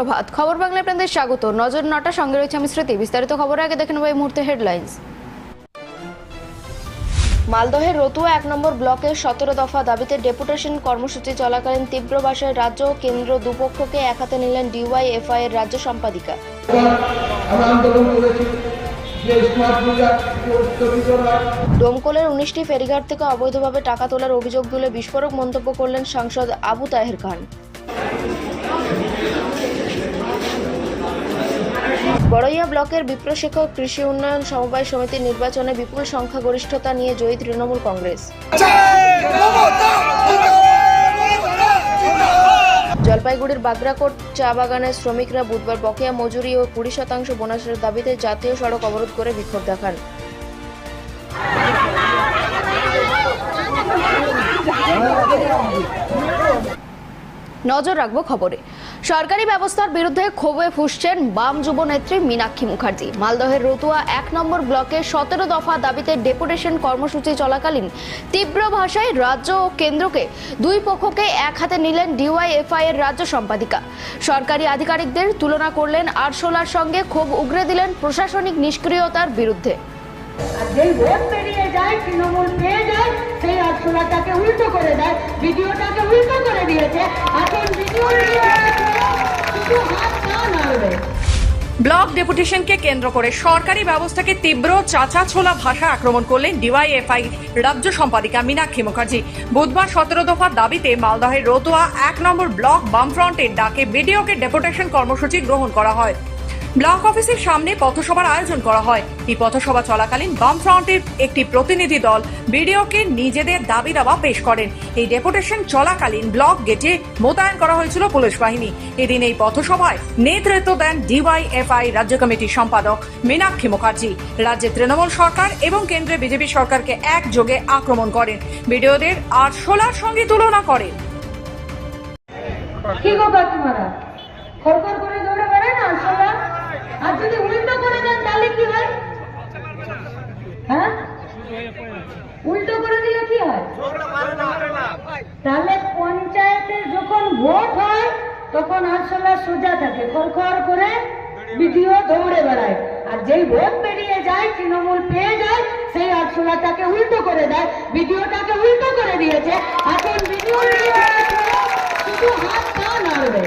সুপ্রভাত। খবর বাংলায় আপনাদের স্বাগত। নজর নটা, সঙ্গে রয়েছে আমি স্মৃতি। বিস্তারিত খবরের আগে দেখে নেব এই মুহূর্তে হেডলাইন্স। মালদহের রতুয়া এক নম্বর ব্লকের সতেরো দফা দাবিতে ডেপুটেশন কর্মসূচি চলাকালীন তীব্র ভাষায় রাজ্য কেন্দ্র দুপক্ষকে এক হাতে নিলেন ডিওয়াইএফআই এর রাজ্য সম্পাদিকা। ডোমকলের উনিশটি ফেরিঘাট থেকে অবৈধভাবে টাকা তোলার অভিযোগ তুলে বিস্ফোরক মন্তব্য করলেন সাংসদ আবু তাহের খান। বড়ইয়া ব্লকের বিপ্রশেখর কৃষি উন্নয়ন সমবায় সমিতির নির্বাচনে বিপুল সংখ্যাগরিষ্ঠতা নিয়ে জয়ী তৃণমূল কংগ্রেস। জলপাইগুড়ির বাগরাকোট চা বাগানের শ্রমিকরা বুধবার বকেয়া মজুরি ও কুড়ি শতাংশ বোনাসের দাবিতে জাতীয় সড়ক অবরোধ করে বিক্ষোভ দেখান। নজর রাখব খবরে। সরকারি ব্যবস্থার বিরুদ্ধে ক্ষোভে ফুসছেন বাম যুবনেত্রী মীনাক্ষী মুখার্জি। মালদহের রতুয়া এক নম্বর ব্লকে সতেরো দফা দাবিতে ডেপুটেশন কর্মসূচি চলাকালীন তীব্র ভাষায় রাজ্য ও কেন্দ্রকে দুই পক্ষকে এক হাতে নিলেন ডিওয়াইএফআই এর রাজ্য সম্পাদিকা। সরকারি আধিকারিকদের তুলনা করলেন আরশোলার সঙ্গে ক্ষোভ উগরে দিলেন প্রশাসনিক নিষ্ক্রিয়তার বিরুদ্ধে। আর যেই ভোট পেরিয়ে যায়, তৃণমূল পেয়ে যায়, সেই উল্টো করে দেয়, ভিডিওটাকে উল্টো করে দিয়েছে। এখন শুধু হাত না নাড়বে। ব্লক ডেপুটেশনকে কেন্দ্র করে সরকারি ব্যবস্থাকে তীব্র চাচা ছোলা ভাষা আক্রমণ করলেন ডিওয়াইএফআই রাজ্য সম্পাদিকা মীনাক্ষী মুখার্জি। বুধবার সতেরো দফা দাবিতে মালদহের রতুয়া এক নম্বর ব্লক বামফ্রন্টের ডাকে বিডিওকে ডেপুটেশন কর্মসূচি গ্রহণ করা হয়। ব্লক অফিসের সামনে পথসভার আয়োজন করা হয়। এই পথসভা চলাকালীন বামফ্রন্টের একটি প্রতিনিধি দল বিডিওকে নিজেদের দাবি দাবা পেশ করেন। এই ডেপুটেশন চলাকালীন ব্লক গেটে মোতায়েন করা হয়েছিল পুলিশ বাহিনী। এদিন এই পথসভায় নেতৃত্ব দেন ডিওয়াইএফআই রাজ্য কমিটির সম্পাদক মীনাক্ষী মুখার্জি। রাজ্যে তৃণমূল সরকার এবং কেন্দ্রে বিজেপি সরকারকে একযোগে আক্রমণ করেন। বিডিওদের আর সোলার সঙ্গে তুলনা করেন। কি গো কাকিমারা খড়খড় আর যদি উল্টো করে দেন, তাহলে কি হয়? হ্যাঁ? উল্টো করে দিলে কি হয়? তাহলে পঞ্চায়েতের যখন ভোট হয়, তখন আটশোলা সোজা থাকে খড়খড় করে বিডিও দৌড়ে বেড়ায়। আর যেই ভোট পেরিয়ে যায়, তৃণমূল পেয়ে যায়, সেই আটশোলাটাকে উল্টো করে দেয় ভিডিওটাকে উল্টো করে দিয়েছে। এখন ভিডিও শুধু হাত না নাড়বে।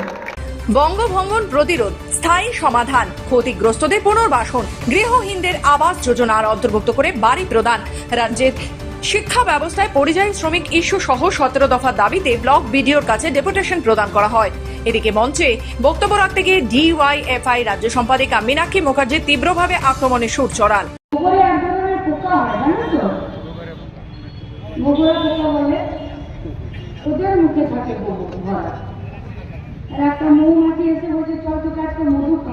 বঙ্গভঙ্গন প্রতিরোধ, স্থায়ী সমাধান, ক্ষতিগ্রস্তদের পুনর্বাসন, গৃহহীনদের আবাস যোজনার অন্তর্ভুক্ত করে বাড়ি প্রদান। রাজ্যের শিক্ষা ব্যবস্থায় পরিযায়ী শ্রমিক ইস্যু সহ সতেরো দফা দাবিতে ব্লক বিডিওর কাছে ডেপুটেশন প্রদান করা হয়। এদিকে মঞ্চে বক্তব্য রাখতে গিয়ে ডিওয়াইএফআই রাজ্য সম্পাদিকা মীনাক্ষী মুখার্জি তীব্রভাবে আক্রমণের সুর চড়ান। ওদের মুখে থাকে গোবর ভরা আর একটা মৌমাছি এসে বলছে চল তোকে আজকে মধু খাওয়াবো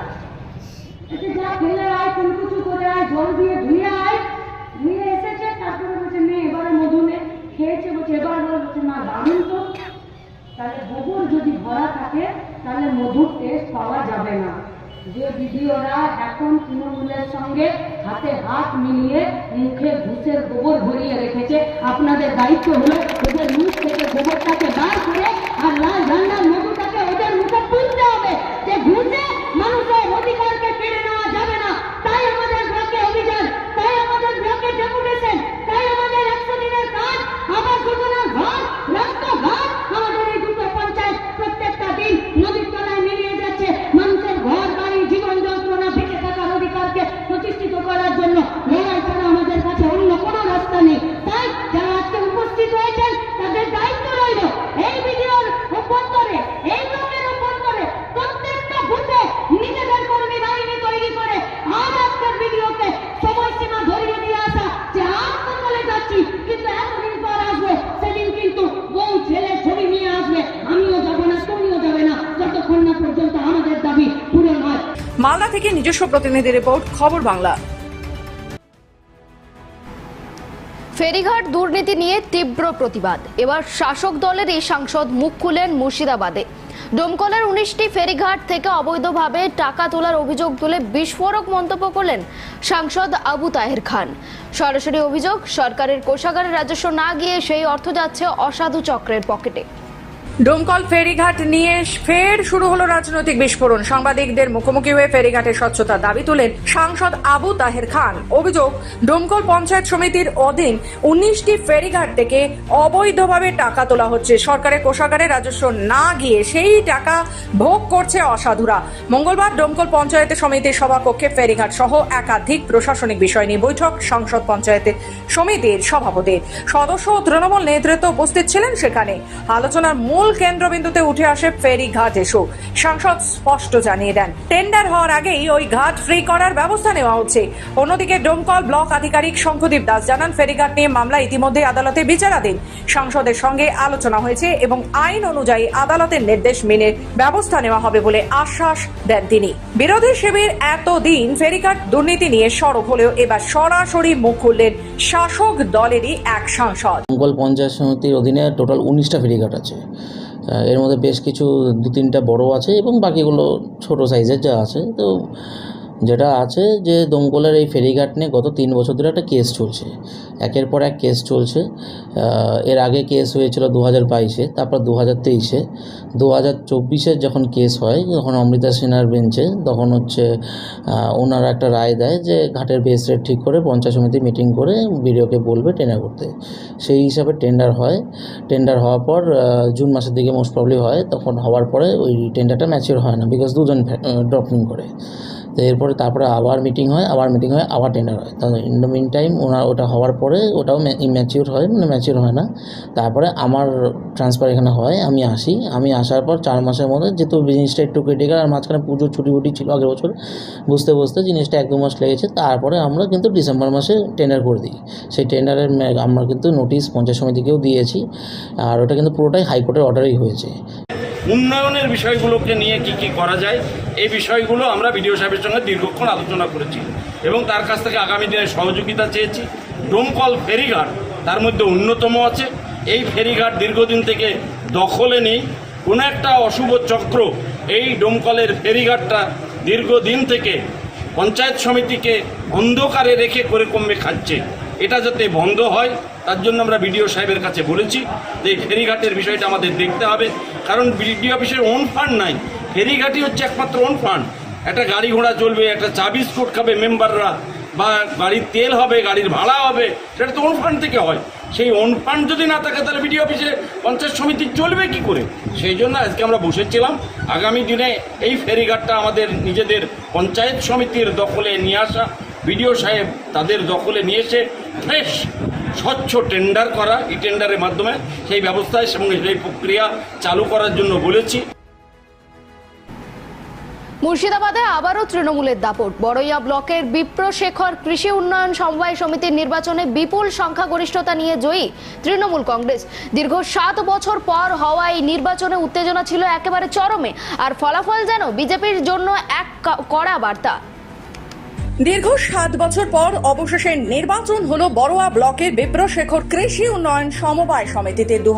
এতে যা ফেলে আয় কুলকুচু করে আয়, জল দিয়ে ধুয়ে আয়। ধুয়ে এসেছে, তারপরে বলছে নে এবারে মধু খেয়েছে। বলছে, এবার বলছে না দারুণ তো। তাহলে গোবর যদি ভরা থাকে, তাহলে মধুর টেস্ট পাওয়া যাবে না। যে ভিডিওরা এখন তৃণমূলের সঙ্গে হাতে হাত মিলিয়ে মুখে ঘুষের গোবর ভরিয়ে রেখেছে, আপনাদের দায়িত্ব হলো মুখ থেকে গোবরটাকে বার করে আর লাল ঝান্ডার মধুটাকে ওদের মুখে তুলতে হবে যে ঘুষে মানুষের অধিকারকে কেড়ে নেওয়া যাবে না তাই আমাদের ব্লকে অভিযান তাই আমাদের ব্লকে ডেপুটেশন তাই আমাদের একশো দিনের কাজ আবার যোজনার ঘর রাস্তাঘাট আমাদের এই দুটো পঞ্চায়েত প্রত্যেকটা দিন নদীর তলায় মিলিয়ে যাচ্ছে মানুষের ঘর বাড়ি জীবন যন্ত্রণা বেঁচে থাকার অধিকারকে প্রতিষ্ঠিত করার জন্য লড়াই ছাড়া আমাদের কাছে অন্য কোনো রাস্তা নেই তাই যারা আজকে উপস্থিত হয়েছেন তাদের দায়িত্ব রইল মালদা থেকে নিজস্ব প্রতিনিধি রিপোর্ট, খবর বাংলা। ফেরিঘাট দুর্নীতি নিয়ে তীব্র প্রতিবাদ। এবার শাসক দলেরই সাংসদ মুখ খুলেন মুর্শিদাবাদে। ডোমকলের উনিশটি ফেরিঘাট থেকে অবৈধভাবে টাকা তোলার অভিযোগ তুলে বিস্ফোরক মন্তব্য করলেন সাংসদ আবু তাহের খান। সরাসরি অভিযোগ, সরকারের কোষাগারে রাজস্ব না গিয়ে সেই অর্থ যাচ্ছে অসাধু চক্রের পকেটে। ডোমকল ফেরিঘাট নিয়ে ফের শুরু হলো রাজনৈতিক বিস্ফোরণ। সাংবাদিকদের মুখোমুখি হয়ে ফেরিঘাটের স্বচ্ছতার দাবি তুলেন সাংসদ আবু তাহের খান। অভিযোগ, ডোমকল পঞ্চায়েত সমিতির অধীন উনিশটি ফেরিঘাট থেকে অবৈধভাবে টাকা তোলা হচ্ছে। সরকারের কোষাগারে রাজস্ব না গিয়ে সেই টাকা ভোগ করছে অসাধুরা। মঙ্গলবার ডোমকল পঞ্চায়েত সমিতির সভাকক্ষে ফেরিঘাট সহ একাধিক প্রশাসনিক বিষয় নিয়ে বৈঠক সংসদ পঞ্চায়েতে সমিতির সভাপতির সদস্য তৃণমূল নেতৃত্ব উপস্থিত ছিলেন সেখানে। আলোচনার মূল কেন্দ্রবিন্দুতে উঠে আসে ফেরি ঘাট এসো। সাংসদ স্পষ্ট জানিয়ে দেন টেন্ডার হওয়ার আগেই ওই ঘাট ফ্রি করার ব্যবস্থা নেওয়া হচ্ছে। অন্যদিকে ডোমকল ব্লক আধিকারিক শঙ্খদীপ দাস জানান ফেরিঘাট নিয়ে মামলা ইতিমধ্যে আদালতে বিচারাধীন। সংসদের সঙ্গে আলোচনা হয়েছে এবং আইন অনুযায়ী আদালতের নির্দেশ মেনে ব্যবস্থা নেওয়া হবে বলে আশ্বাস দেন তিনি। বিরোধী শিবির এতদিন ফেরিঘাট দুর্নীতি নিয়ে সরব হলেও এবার সরাসরি মুখ খুললেন শাসক দলেরই এক সাংসদ। মঙ্গল পঞ্চায়েত সমিতির অধীনে টোটাল উনিশটা ফেরিঘাট আছে। এর মধ্যে বেশ কিছু দু তিনটা বড় আছে এবং বাকিগুলো ছোট সাইজের যা আছে। তো যেটা আছে যে দমকলের এই ফেরিঘাট নিয়ে গত তিন বছর ধরে একটা কেস চলছে। একের পর এক কেস চলছে। এর আগে কেস হয়েছিল দু হাজার বাইশে, তারপর দু হাজার তেইশে। দু হাজার চব্বিশের যখন কেস হয়, যখন অমৃতা সিনহার বেঞ্চে তখন হচ্ছে ওনারা একটা রায় দেয় যে ঘাটের বেস রেট ঠিক করে পঞ্চায়েত সমিতি মিটিং করে বিডিওকে বলবে টেন্ডার করতে। সেই হিসাবে টেন্ডার হয়। টেন্ডার হওয়ার পর জুন মাসের দিকে মোস্ট প্রবলি হয়, তখন হওয়ার পরে ওই টেন্ডারটা ম্যাচিওর হয় না বিকজ দুজন ড্রপিং করে। তো এরপরে তারপরে আবার মিটিং হয়, আবার মিটিং হয়, আবার টেন্ডার হয়। তো ইন দ্য মিন টাইম ওনার ওটা হওয়ার পরে ওটাও ম্যাচিওর হয় মানে ম্যাচিওর হয় না। তারপরে আমার ট্রান্সফার এখানে হয়, আমি আসি। আমি আসার পর চার মাসের মধ্যে যেহেতু জিনিসটা একটু ক্রিটিক্যাল আর মাঝখানে পুজোর ছুটি ফুটি ছিল আগের বছর, বুঝতে বুঝতে জিনিসটা এক দু মাস লেগেছে। তারপরে আমরা কিন্তু ডিসেম্বর মাসে টেন্ডার করে দিই। সেই টেন্ডারের আমরা কিন্তু নোটিশ পঞ্চায়েত সমিতিকেও দিয়েছি। আর ওটা কিন্তু পুরোটাই হাইকোর্টের অর্ডারেই হয়েছে। উন্নয়নের বিষয়গুলোকে নিয়ে কি কি করা যায়, এই বিষয়গুলো আমরা বিডিও সাহেবের সঙ্গে দীর্ঘক্ষণ আলোচনা করেছি এবং তার কাছ থেকে আগামী দিনে সহযোগিতা চেয়েছি। ডোমকল ফেরিঘাট তার মধ্যে অন্যতম আছে। এই ফেরিঘাট দীর্ঘদিন থেকে দখলে নেই। কোনো একটা অশুভ চক্র এই ডোমকলের ফেরিঘাটটা দীর্ঘদিন থেকে পঞ্চায়েত সমিতিকে অন্ধকারে রেখে করে কমবে খাচ্ছে। এটা যাতে বন্ধ হয়, তার জন্য আমরা বিডিও সাহেবের কাছে বলেছি যে এই ফেরিঘাটের বিষয়টা আমাদের দেখতে হবে। কারণ বিডিও অফিসের ওন ফান্ড নাই, ফেরিঘাটই হচ্ছে একমাত্র ওন ফান্ড একটা গাড়ি ঘোড়া চলবে, একটা চা বিস্কুট খাবে মেম্বাররা বা গাড়ির তেল হবে, গাড়ির ভাড়া হবে, সেটা তো ওন ফান্ড থেকে হয়। সেই ওন ফান্ড যদি না থাকে, তাহলে বিডিও অফিসে পঞ্চায়েত সমিতি চলবে কি করে? সেই জন্য আজকে আমরা বসেছিলাম। আগামী দিনে এই ফেরিঘাটটা আমাদের নিজেদের পঞ্চায়েত সমিতির দখলে নিয়ে আসা। বিডিও সাহেব তাদের দখলে নিয়ে এসে ফ্রেশ স্বচ্ছ টেন্ডার করা, এই টেন্ডারের মাধ্যমে সেই ব্যবস্থায় এবং সেই প্রক্রিয়া চালু করার জন্য বলেছি। মুর্শিদাবাদে আবারও তৃণমূলের দাপট। বড়ইয়া ব্লকের বিপ্রশেখর কৃষি উন্নয়ন সমবায় সমিতির নির্বাচনে বিপুল সংখ্যাগরিষ্ঠতা নিয়ে জয়ী তৃণমূল কংগ্রেস। দীর্ঘ সাত বছর পর হওয়া এই নির্বাচনে উত্তেজনা ছিল একেবারে চরমে, আর ফলাফল যেন বিজেপির জন্য এক কড়া বার্তা। দীর্ঘ সাত বছর পর অবশেষে নির্বাচন হলো বড়োয়া ব্লকের বিপ্রশেখর কৃষি উন্নয়ন সমবায় সমিতিতে দু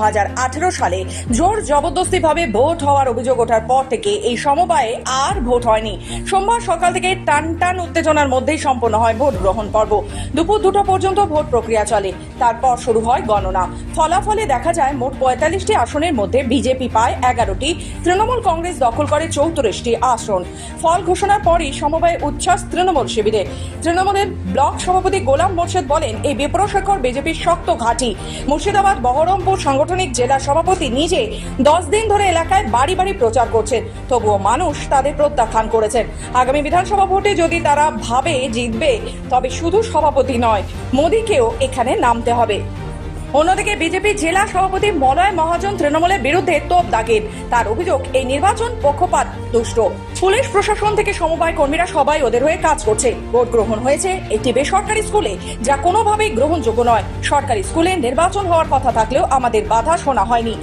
সালে জোর জবরদস্তিভাবে ভোট হওয়ার অভিযোগ ওঠার পর থেকে এই সমবায়ে আর ভোট হয়নি। সোমবার সকাল থেকে টান টান উত্তেজনার মধ্যেই সম্পন্ন হয় ভোট গ্রহণ পর্ব। দুপুর দুটো পর্যন্ত ভোট প্রক্রিয়া চলে। তারপর শুরু হয় গণনা। ফলাফলে দেখা যায় মোট পঁয়তাল্লিশটি আসনের মধ্যে বিজেপি পায় এগারোটি, তৃণমূল কংগ্রেস দখল করে চৌত্রিশটি আসন। ফল ঘোষণার পরই সমবায় উচ্ছ্বাস তৃণমূল শিবিরে তৃণমূলের ব্লক সভাপতি গোলাম মোর্শেদ বলেন, এই বিপ্রশেখর বিজেপির শক্ত ঘাঁটি। মুর্শিদাবাদ, বহরমপুর সাংগঠনিক জেলা সভাপতি নিজে দশ দিন ধরে এলাকায় বাড়ি বাড়ি প্রচার করছেন। তবুও মানুষ তাদের প্রত্যাখ্যান করেছেন। আগামী বিধানসভা ভোটে যদি তারা ভাবে, জিতবে, তবে শুধু সভাপতি নয়, মোদীকেও এখানে নামতে হবে। অন্যদিকে বিজেপি জেলা সভাপতি মলয় মহাজন তৃণমূলের বিরুদ্ধে তোপ দাগেন তার অভিযোগ, এই নির্বাচন পক্ষপাত, দুষ্ট। পুলিশ প্রশাসন থেকে সমবায় কর্মীরা সবাই ওদের হয়ে কাজ করছে। ভোট গ্রহণ হয়েছে একটি বেসরকারি স্কুলে, যা কোনোভাবেই গ্রহণযোগ্য নয়। সরকারি স্কুলে নির্বাচন হওয়ার কথা থাকলেও আমাদের বাধা শোনা হয়নি।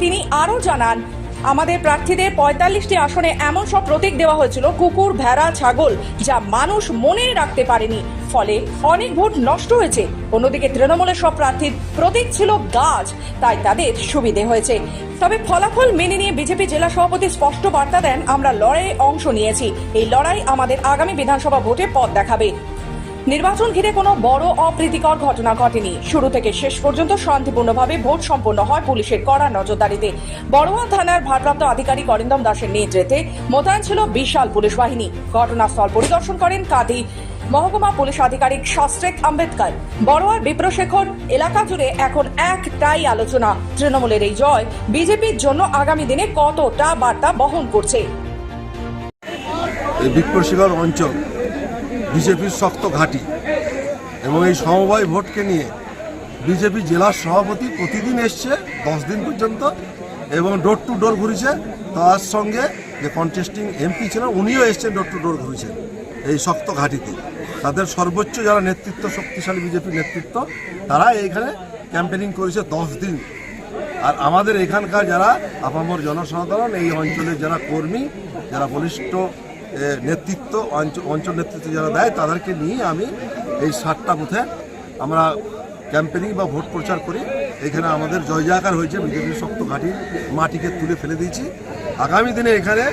তিনি আরও জানান আমাদের প্রার্থীদের পঁয়তাল্লিশটি আসনে এমন সব প্রতীক দেওয়া হয়েছিল, কুকুর, ভেড়া, ছাগল, যা মানুষ মনে রাখতে পারেনি। ফলে অনেক ভোট নষ্ট হয়েছে। অন্যদিকে তৃণমূলের সব প্রার্থীর প্রতীক ছিল গাছ, তাই তাদের সুবিধে হয়েছে। তবে ফলাফল মেনে নিয়ে বিজেপি জেলা সভাপতি স্পষ্ট বার্তা দেন, আমরা লড়াইয়ে অংশ নিয়েছি। এই লড়াই আমাদের আগামী বিধানসভা ভোটে পথ দেখাবে। নির্বাচন ঘিরে কোনো বড় অপ্রীতিকর ঘটনা ঘটেনি। শুরু থেকে শেষ পর্যন্ত শান্তিপূর্ণভাবে ভোট সম্পন্ন হয় পুলিশের কড়া নজরদারিতে। বড়োয়া থানার ভারপ্রাপ্ত আধিকারিক অরিন্দম দাসের নেতৃত্বে মোতায়েন ছিল বিশাল পুলিশ বাহিনী। ঘটনাস্থল পরিদর্শন করেন কাঁদি মহকুমা পুলিশ আধিকারিক শাস্ত্রেক আম্বেদকর। বড়োয়ার বিপ্রশেখর এলাকা জুড়ে এখন একটাই আলোচনা, তৃণমূলের এই জয় বিজেপির জন্য আগামী দিনে কতটা বার্তা বহন করছে? এই বিপ্রশিকর অঞ্চল বিজেপির শক্ত ঘাঁটি এবং এই সমবায় ভোটকে নিয়ে বিজেপি জেলার সভাপতি প্রতিদিন এসছে, দশ দিন পর্যন্ত, এবং ডোর টু ডোর ঘুরেছে। তার সঙ্গে যে কন্টেস্টিং এমপি ছিলেন, উনিও এসছেন ডোর টু ডোর ঘুরেছেন এই শক্ত ঘাঁটিতে। তাদের সর্বোচ্চ যারা নেতৃত্ব, শক্তিশালী বিজেপি নেতৃত্ব, তারা এইখানে ক্যাম্পেনিং করেছে দশ দিন। আর আমাদের এখানকার যারা আপামর জনসাধারণ, এই অঞ্চলের যারা কর্মী, যারা বলিষ্ঠ নেতৃত্ব অঞ্চল নেতৃত্ব যারা দেয়, তাদেরকে নিয়ে আমি এই সাতটা বুথে আমরা ক্যাম্পেনিং বা ভোট প্রচার করি। এখানে আমাদের জয় জয়জাকার হয়েছে, বিজেপির শক্ত ঘাঁটি মাটিকে তুলে ফেলে দিয়েছি। আগামী দিনে এখানে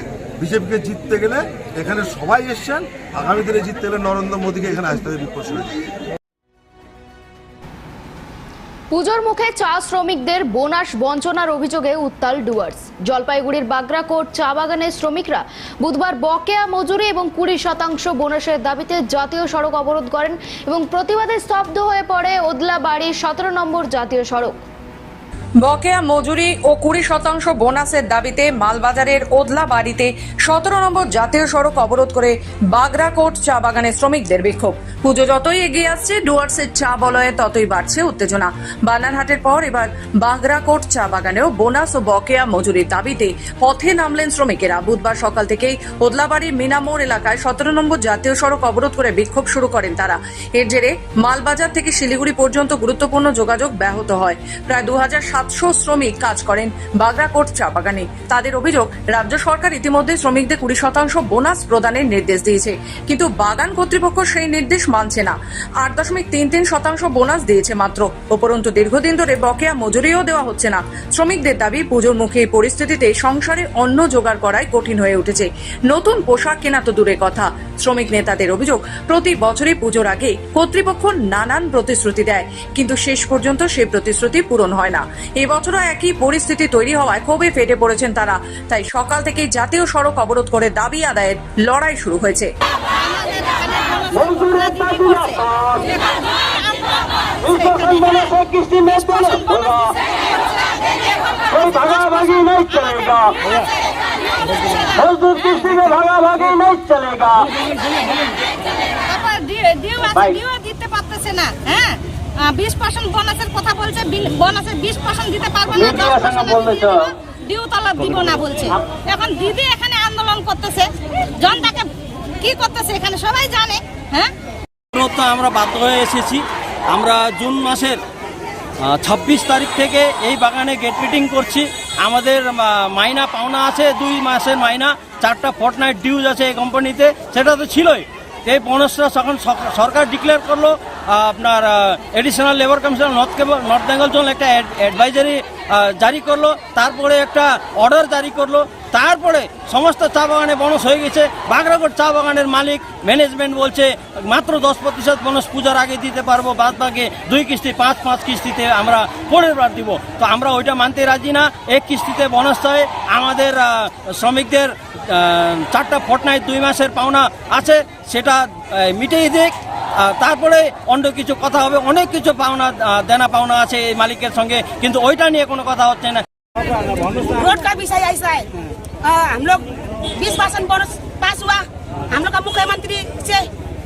বিজেপিকে জিততে গেলে এখানে সবাই এসছেন। আগামী দিনে জিততে গেলে নরেন্দ্র মোদীকে এখানে আসতে হবে বিপক্ষে পুজোর মুখে চা শ্রমিকদের বোনাস বঞ্চনার অভিযোগে উত্তাল ডুয়ার্স। জলপাইগুড়ির বাগরাকোট চা বাগানের শ্রমিকরা বুধবার বকেয়া মজুরি এবং কুড়ি শতাংশ বোনাসের দাবিতে জাতীয় সড়ক অবরোধ করেন এবং প্রতিবাদে স্তব্ধ হয়ে পড়ে ওদলা বাড়ি সতেরো নম্বর জাতীয় সড়ক। বকেয়া মজুরি ও কুড়ি শতাংশ বোনাসের দাবিতে মালবাজারের ওদলা বাড়িতে সতেরো নম্বর জাতীয় সড়ক অবরোধ করে বাগরাকোট চা বাগানের শ্রমিকদের বিক্ষোভ। পুজো যতই এগিয়ে আসছে, ডুয়ার্সের চা বলয়ে ততই বাড়ছে উত্তেজনা। বানারহাটের পর এবার বাগরাকোট চা বাগানেও বোনাস ও বকেয়া মজুরির দাবিতে পথে নামলেন শ্রমিকেরা। বুধবার সকাল থেকেই ওদলাবাড়ির মিনামোড় এলাকায় সতেরো নম্বর জাতীয় সড়ক অবরোধ করে বিক্ষোভ শুরু করেন তারা। এর জেরে মালবাজার থেকে শিলিগুড়ি পর্যন্ত গুরুত্বপূর্ণ যোগাযোগ ব্যাহত হয়। প্রায় দু হাজার সাতশো শ্রমিক কাজ করেন বাগরাকোট চা বাগানে। তাদের অভিযোগ, রাজ্য সরকার ইতিমধ্যে শ্রমিকদের কুড়ি শতাংশ বোনাস প্রদানের নির্দেশ দিয়েছে। কিন্তু বাগান কর্তৃপক্ষ সেই নির্দেশ মানছে না। আট দশমিক তিন তিন শতাংশ বোনাস দিয়েছে মাত্র। উপরন্তু দীর্ঘদিন ধরে বকেয়া মজুরিও দেওয়া হচ্ছে না। শ্রমিকদের দাবি, পুজোর মুখে এই পরিস্থিতিতে সংসারে অন্ন জোগাড় করাই কঠিন হয়ে উঠেছে। নতুন পোশাক কেনা তো দূরের কথা। শ্রমিক নেতাদের অভিযোগ, প্রতি বছরই পুজোর আগে কর্তৃপক্ষ নানান প্রতিশ্রুতি দেয়। কিন্তু শেষ পর্যন্ত সেই প্রতিশ্রুতি পূরণ হয় না। এবছরও একই পরিস্থিতি তৈরি হওয়ায় ক্ষোভে ফেটে পড়েছেন তারা। তাই সকাল থেকেই জাতীয় সড়ক অবরোধ করে দাবি আদায়ের লড়াই শুরু হয়েছে। किसी मजदूर किसी में भागा भागी नहीं चलेगा তারপর ডিউ- ডিউ আছে, ভাই। ডিউও দিতে পারতেছে না হ্যাঁ বিশ পার্সেন্ট বোনাসের কথা বলছে বিল- বোনাসের বিশ পার্সেন্ট দিতে পারবো না মিডিয়ার সঙ্গে বলতেছ। ডিউ তলব দিব না বলছে এখন দিদি এখানে আন্দোলন করতেছে জনতাকে কি করতেছে এখানে সবাই জানে হ্যাঁ তো আমরা বাধ্য হয়ে এসেছি আমরা জুন মাসের ছাব্বিশ তারিখ থেকে এই বাগানে গেট মিটিং করছি আমাদের মাইনা, পাওনা আছে, দুই মাসের মাইনা, চারটা ফর্টনাইট ডিউজ আছে এই কোম্পানিতে সেটা তো ছিলই। এই বোনাসটা যখন সরকার ডিক্লেয়ার করল আপনার additional labour commission north north Bengal zone একটা অ্যাডভাইজারি জারি করল, তারপরে একটা অর্ডার জারি করল তারপরে সমস্ত চা বাগানে বনস হয়ে গেছে। বাগরাগড় চা বাগানের মালিক ম্যানেজমেন্ট বলছে, মাত্র দশ প্রতিশত বনস পূজার আগে দিতে পারব, বাদ বাকি দুই কিস্তি, পাঁচ পাঁচ কিস্তিতে আমরা পনেরো বার দিব। তো আমরা ওইটা মানতে রাজি না, এক কিস্তিতে বনস চায় আমাদের শ্রমিকদের চারটা ফটনায় দুই মাসের পাওনা আছে, সেটা মিটিয়ে দিক। তারপরে অন্য কিছু কথা হবে, অনেক কিছু পাওনা দেনা পাওনা আছে এই মালিকের সঙ্গে, কিন্তু ওইটা নিয়ে কোনো কথা হচ্ছে না। রোডটা বিষয় আইসায় हम लोग बीस परसेंट बोनस पास हुआ। हम लोग का मुख्यमंत्री से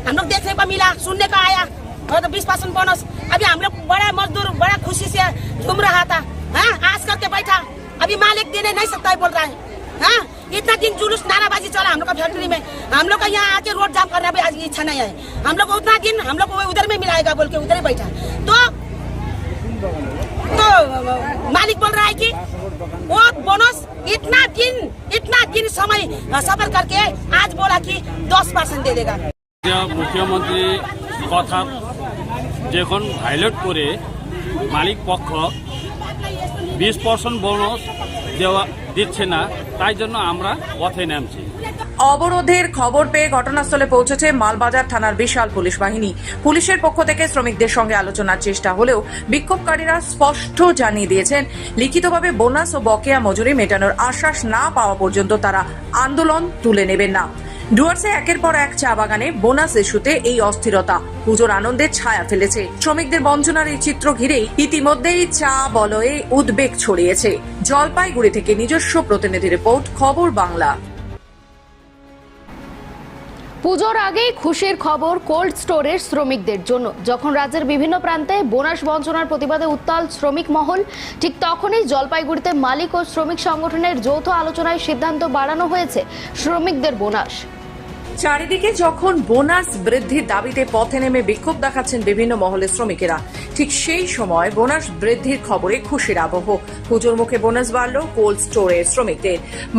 हम लोग देखने को मिला, सुनने का आया। और तो बीस परसेंट बोनस अभी हम लोग बड़ा मजदूर, बड़ा खुशी से घूम रहा था। हाँ आज करके बैठा। अभी मालिक देने नहीं सकता है, बोल रहा है। हाँ इतना दिन जुलूस, नाराबाजी चला हम लोग का फैक्ट्री में। हम लोग का यहाँ आके रोड जाम करना भी आज इच्छा नहीं है। हम लोग को उतना दिन, हम लोग को उधर में मिलाएगा, बोल के उधर ही बैठा। तो तो मालिक बोल रहा है कि वो बोनस इतना सफर करके आज बोला कि दस परसेंट दे देगा মুখ্যমন্ত্রী কথা যখন ভাইলেট করে মালিক পক্ষ বিশ পার্সেন্ট বোনাস দেওয়া দিচ্ছে না, তাই জন্য আমরা পথে নামছি। অবরোধের খবর পেয়ে ঘটনাস্থলে পৌঁছেছে মালবাজার থানার বিশাল পুলিশ বাহিনী। পুলিশের পক্ষ থেকে শ্রমিকদের সঙ্গে আলোচনার চেষ্টা হলেও বিক্ষোভকারীরা স্পষ্ট জানিয়ে দিয়েছেন, লিখিতভাবে বোনাস ও বকেয়া মজুরি মেটানোর আশ্বাস না পাওয়া পর্যন্ত তারা আন্দোলন তুলে নেবেন না। ডুয়ার্সে একের পর এক চা বাগানে বোনাস ইস্যুতে এই অস্থিরতা। পুজোর আনন্দের ছায়া ফেলেছে। শ্রমিকদের বঞ্চনার এই চিত্র ঘিরেই ইতিমধ্যেই চা বলয়ে উদ্বেগ ছড়িয়েছে। জলপাইগুড়ি থেকে নিজস্ব প্রতিনিধি রিপোর্ট, খবর বাংলা। পুজোর আগেই খুশির খবর কোল্ড স্টোরের শ্রমিকদের জন্য। যখন রাজ্যের বিভিন্ন প্রান্তে বোনাস বঞ্চনার প্রতিবাদে উত্তাল শ্রমিক মহল, ঠিক তখনই জলপাইগুড়িতে মালিক ও শ্রমিক সংগঠনের যৌথ আলোচনায় সিদ্ধান্ত বাড়ানো হয়েছে শ্রমিকদের বোনাস। চারিদিকে যখন বোনাস বৃদ্ধির দাবিতে পথে নেমে বিক্ষোভ দেখাচ্ছেন বিভিন্ন মহলের শ্রমিকেরা, ঠিক সেই সময় বোনাস বৃদ্ধির খবরে খুশির আবহ। পুজোর মুখে বোনাস বাড়ল কোল্ড স্টোরেজ শ্রমিকদের।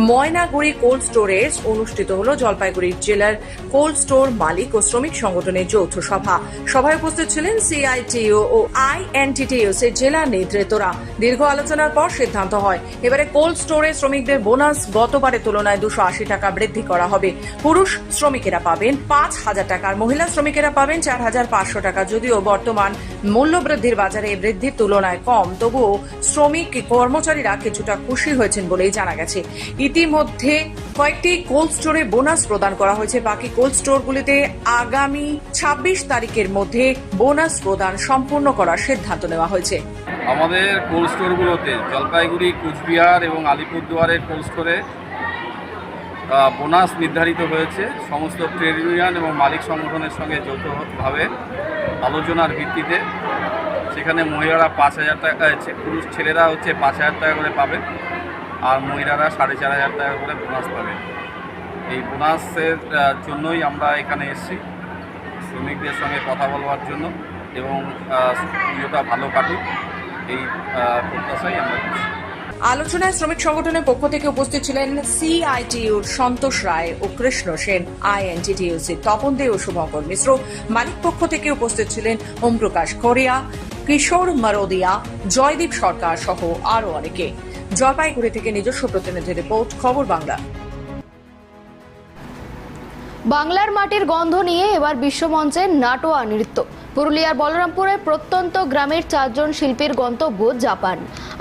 ময়নাগুড়ি কোল্ড স্টোরেজ অনুষ্ঠিত হলো জলপাইগুড়ি জেলার কোল্ড স্টোর মালিক ও শ্রমিক সংগঠনের যৌথ সভা। সভায় উপস্থিত ছিলেন সিআইটিও ও আইএনটিটিউস জেলা নেতৃত্বরা। দীর্ঘ আলোচনার পর সিদ্ধান্ত হয়, এবারে কোল্ড স্টোরে শ্রমিকদের বোনাস গতবারের তুলনায় দুশো আশি টাকা বৃদ্ধি করা হবে। পুরুষ শ্রমিকেরা পাবেন পাঁচ হাজার টাকা আর মহিলা শ্রমিকেরা পাবেন চার হাজার পাঁচশো টাকা। যদিও বর্তমান মূল্য বৃদ্ধির বাজারে বৃদ্ধির তুলনায় কম, তবুও শ্রমিক কর্মচারীরা কিছুটা খুশি হয়েছেন বলেই জানা গেছে। ইতিমধ্যে কয়েকটি কোল্ড স্টোরে বোনাস প্রদান করা হয়েছে। বাকি কোল্ড স্টোরগুলিতে আগামী ছাব্বিশ তারিখের মধ্যে বোনাস প্রদান সম্পূর্ণ করার সিদ্ধান্ত নেওয়া হয়েছে। আমাদের কোল্ড স্টোরগুলোতে জলপাইগুড়ি, কুচবিহার এবং আলিপুরদুয়ারের কোল্ড স্টোরে বোনাস নির্ধারিত হয়েছে। সমস্ত ট্রেড ইউনিয়ন এবং মালিক সংগঠনের সঙ্গে যৌথভাবে আলোচনার ভিত্তিতে। সেখানে মহিলারা পাঁচ হাজার টাকা পুরুষ ছেলেরা হচ্ছে পাঁচ হাজার টাকা করে পাবেন আর মহিলারা সাড়ে চার হাজার টাকা করে বোনাস পাবেন এই বোনাসের জন্যই আমরা এখানে এসেছি শ্রমিকদের সঙ্গে কথা বলবার জন্য এবং পুজোটা ভালো কাটুক। এই প্রত্যাশাই আমরা আলোচনায় শ্রমিক সংগঠনের পক্ষ থেকে উপস্থিত ছিলেন সিআইটিউর সন্তোষ রায় ও কৃষ্ণ সেন আইএনটিটিউসি তপন দে ও শুভঙ্কর মিশ্র। মালিক পক্ষ থেকে উপস্থিত ছিলেন ওম প্রকাশ খরিয়া, কিশোর মারোদিয়া, জয়দীপ সরকার সহ আরও অনেকে। জলপাইগুড়ি থেকে নিজস্ব প্রতিনিধি রিপোর্ট, খবর বাংলা। বাংলার মাটির গন্ধ নিয়ে এবার বিশ্বমঞ্চে নাটোয়া নৃত্য। পুরুলিয়ার বলরামপুরে প্রত্যন্ত গ্রামের চারজন শিল্পীর গন্তব্য জাপান।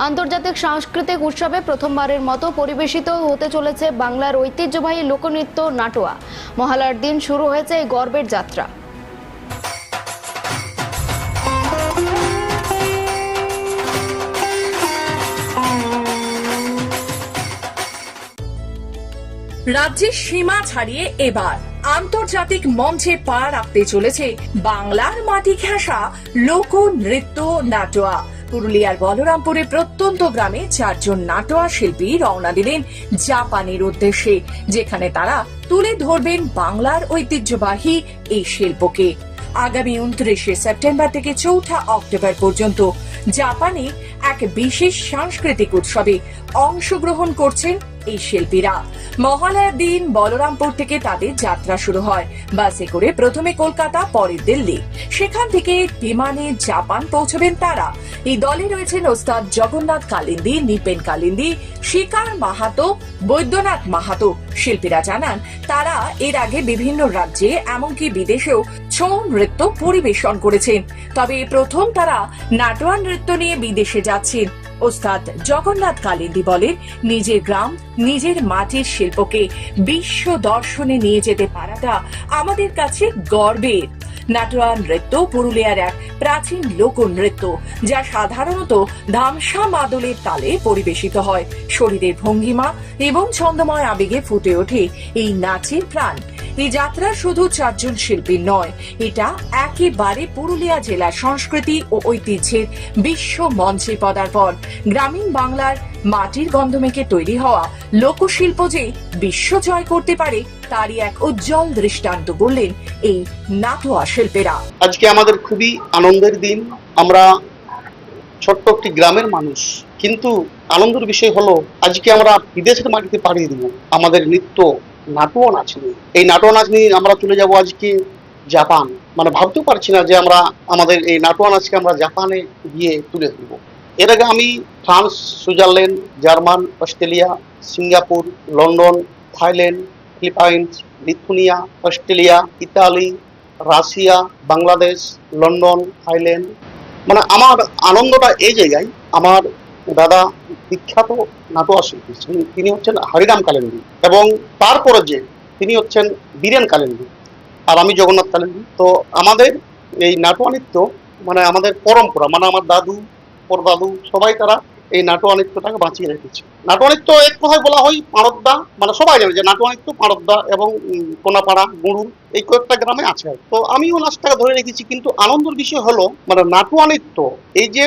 আন্তর্জাতিক সাংস্কৃতিক উৎসবে প্রথমবারের মতো পরিবেশিত হতে চলেছে বাংলার ঐতিহ্যবাহী লোকনৃত্য নাটোয়া। মহালার দিন শুরু হয়েছে এই গর্বের যাত্রা। রাজ্যের সীমা ছাড়িয়ে এবার। আন্তর্জাতিক মঞ্চে পা রাখতে চলেছে বাংলার মাটি ঘেঁষা লোক নৃত্য নাটোয়া। পুরুলিয়ার বলরামপুরে প্রত্যন্ত গ্রামে চারজন নাটোয়া শিল্পী রওনা দিলেন জাপানের উদ্দেশ্যে, যেখানে তারা তুলে ধরবেন বাংলার ঐতিহ্যবাহী এই শিল্পকে। আগামী উনত্রিশে সেপ্টেম্বর থেকে চৌঠা অক্টোবর পর্যন্ত জাপানে এক বিশেষ সাংস্কৃতিক উৎসবে অংশগ্রহণ করছেন এই শিল্পীরা। মহালয়ার দিন বলরামপুর থেকে তাদের যাত্রা শুরু হয়। বাসে করে প্রথমে কলকাতা পরে দিল্লি। সেখান থেকে বিমানে জাপান পৌঁছবেন তারা। এই দলে রয়েছেন ওস্তাদ জগন্নাথ কালিন্দি, নিপেন কালিন্দি, শিকার মাহাতো, বৈদ্যনাথ মাহাতো। শিল্পীরা জানান, তারা এর আগে বিভিন্ন রাজ্যে এমনকি বিদেশেও ছৌ নৃত্য পরিবেশন করেছেন। তবে প্রথম তারা নাটোয়া নৃত্য নিয়ে বিদেশে যাচ্ছেন ওস্তাদ জগন্নাথ কালিন্দি বলেন, নিজের গ্রাম, নিজের মাটির শিল্পকে বিশ্ব দর্শনে নিয়ে যেতে পারাটা আমাদের কাছে গর্বের। নাটোয়া নৃত্য পুরুলিয়ার এক প্রাচীন লোক নৃত্য যা সাধারণত ধামসা মাদলের তালে পরিবেশিত হয়। শরীরের ভঙ্গিমা এবং ছন্দময় আবেগে ফুটে ওঠে এই নাচের প্রাণ। এই যাত্রা শুধু চারজন শিল্পীর নয়, এটা একেবারে পুরুলিয়া জেলার সংস্কৃতি ও ঐতিহ্যের বিশ্ব মঞ্চে পদার্পণ। গ্রামীণ বাংলার মাটির গন্ধ মেখে তৈরি হওয়া লোকশিল্প যে বিশ্ব জয় করতে পারে, তারই এক উজ্জ্বল দৃষ্টান্ত বললেন এই নাটোয়া শিল্পীরা। আজকে আমাদের খুবই আনন্দের দিন। আমরা ছোট্ট একটি গ্রামের মানুষ, কিন্তু আনন্দের বিষয় হলো, আজকে আমরা বিদেশের মাটিতে পাড়িয়ে দেব। আমাদের নৃত্য নাটুয়া নাচ নিয়ে এই নাটুয়া নাচ নিয়ে আমরা চলে যাব আজকে জাপান। মানে ভাবতেও পারছি না যে আমরা আমাদের এই নাটুয়া নাচকে আমরা জাপানে গিয়ে তুলে ধরবো। এর আগে আমি France, Switzerland, German, Australia, Singapore, London, Thailand, Philippines, Lithuania, Australia, Italy, Russia, Bangladesh, London, Thailand. মানে আমার আনন্দটা এই জায়গায়, আমার দাদা বিখ্যাত নাটোয়া শিল্পী তিনি- হচ্ছেন হরিরাম কালেন্দি এবং তারপরে যে তিনি হচ্ছেন বীরেন কালেন্দি আর আমি জগন্নাথ কালেন্দি তো আমাদের এই নাটোয়া নৃত্য মানে আমাদের পরম্পরা মানে আমার দাদু পরদাদু সবাই তারা এই নাটোয়া নৃত্যটাকে বাঁচিয়ে রেখেছে। নাটোয়া নৃত্য এক কথায় বলা হয় পাড়দ্দা মানে সবাই জানে যে নাটোয়া নৃত্য এবং কোনাপাড়া গুড়ুর এই কয়েকটা গ্রামে আছে তো আমিও নাচটাকে ধরে রেখেছি, কিন্তু আনন্দের বিষয় হলো মানে নাটোয়া নৃত্য এই যে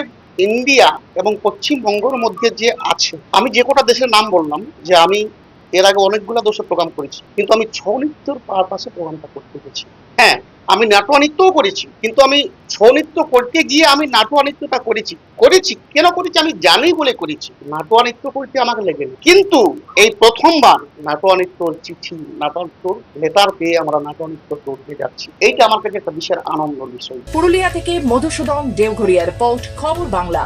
ইন্ডিয়া এবং পশ্চিমবঙ্গের মধ্যে যে আছে, আমি যে কটা দেশের নাম বললাম, যে আমি এর আগে অনেকগুলো দেশে প্রোগ্রাম করেছি, কিন্তু আমি ছৌ নৃত্যর পারপাসে প্রোগ্রামটা করতে গেছি। হ্যাঁ আমি নাটোয়া নৃত্যও করেছি কিন্তু আমি ছৌ নৃত্য করতে গিয়ে আমি নাটোয়া নৃত্যটা করেছি। করেছি? কেন করেছি? আমি জানি বলে করেছি। নাটোয়া নৃত্য করতে আমাকে লেগেনি। কিন্তু এই প্রথমবার নাটোয়া নৃত্যর চিঠি নাটোয়া নৃত্যর লেটার পেয়ে আমরা নাটোয়া নৃত্য করতে যাচ্ছি। এইটা আমার কাছে একটা বিশাল আনন্দ বিষয়। পুরুলিয়া থেকে মধুসূদন দেওঘরিয়া রিপোর্ট খবর বাংলা।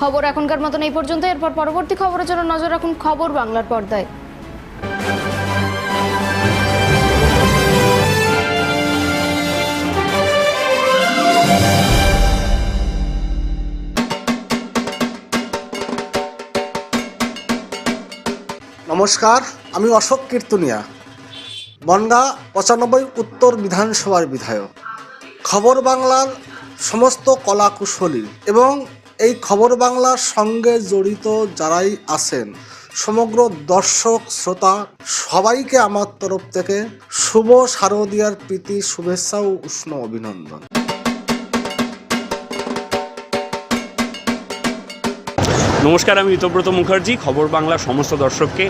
খবর এখনকার মতন এই পর্যন্ত। এরপর পরবর্তী খবরের জন্য নজর রাখুন খবর বাংলার পর্দায়। নমস্কার, আমি অশোক কীর্তনিয়া। বনগা পঁচানব্বই উত্তর বিধানসভার বিধায়ক। খবর বাংলার সমস্ত কলাকুশলী এবং এই খবর বাংলার সঙ্গে জড়িত যারাই আছেন, সমগ্র দর্শক, শ্রোতা, সবাইকে আমার তরফ থেকে শুভ শারদীয়ার প্রীতি, শুভেচ্ছা ও উষ্ণ অভিনন্দন। নমস্কার, আমি ঋতব্রত মুখার্জি। খবর বাংলা সমস্ত দর্শককে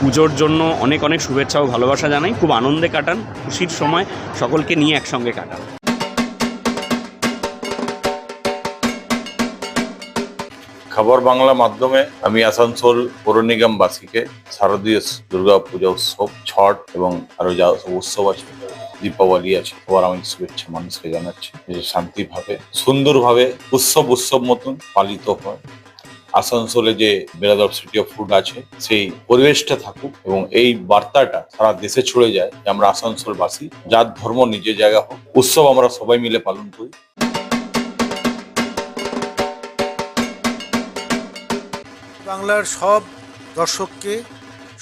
পুজোর জন্য অনেক অনেক শুভেচ্ছা ও ভালোবাসা জানাই। খুব আনন্দে কাটান, খুশির সময় সকলকে নিয়ে একসঙ্গে কাটান। খবর বাংলা মাধ্যমে আমি আসানসোল পৌর নিগমবাসীকে শারদীয় দুর্গা পূজা উৎসব, ছট এবং আরও যা সব উৎসব আছে, দীপাবলি আছে, সবার আমি শুভেচ্ছা মানুষকে জানাচ্ছি। যে শান্তিভাবে, সুন্দরভাবে উৎসব উৎসব মতন পালিত হয়। আসানসোলে যে বেরাদর সিটি অফ ফুড আছে, সেই পরিবেশটা থাকুক এবং এই বার্তাটা সারা দেশে ছড়ে যায় যে আমরা আসানসোলবাসী যার ধর্ম, নিজের জায়গা হোক, উৎসব আমরা সবাই মিলে পালন করি। বাংলার সব দর্শককে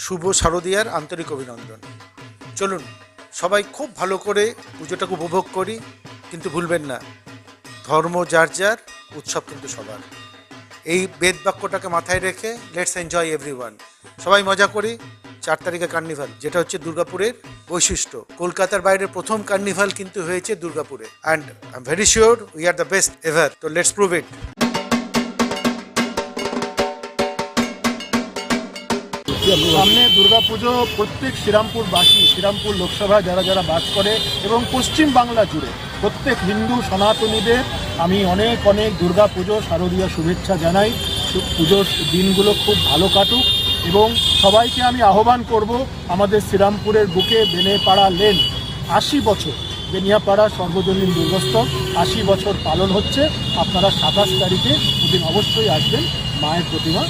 শুভ শারদীয়ার আন্তরিক অভিনন্দন। চলুন, সবাই খুব ভালো করে পুজোটাকে উপভোগ করি, কিন্তু ভুলবেন না। ধর্ম যার যার, উৎসব কিন্তু সবার। এই বেদ বাক্যটাকে মাথায় রেখে লেটস এনজয় এভরি সবাই মজা করি, চার তারিখে কার্নিভাল যেটা হচ্ছে দুর্গাপুরের বৈশিষ্ট্য। কলকাতার বাইরে প্রথম কার্নিভাল কিন্তু হয়েছে দুর্গাপুরে। And I am very sure we are the best ever তো লেটস প্রুভ ইট সামনে দুর্গাপুজো প্রত্যেক শ্রীরামপুরবাসী, শ্রীরামপুর লোকসভায় যারা যারা বাস করে এবং পশ্চিম বাংলা জুড়ে প্রত্যেক হিন্দু সনাতনীদের, আমি অনেক অনেক দুর্গা পুজো শারদীয় শুভেচ্ছা জানাই। পুজোর দিনগুলো খুব ভালো কাটুক এবং সবাইকে আমি আহ্বান করব আমাদের শ্রীরামপুরের বুকে বেনেপাড়া লেন, আশি বছর বেনিয়াপাড়া সর্বজনীন দুর্গোৎসব আশি বছর পালন হচ্ছে। আপনারা সাতাশ তারিখে ওদিন অবশ্যই আসবেন, মায়ের প্রতিমা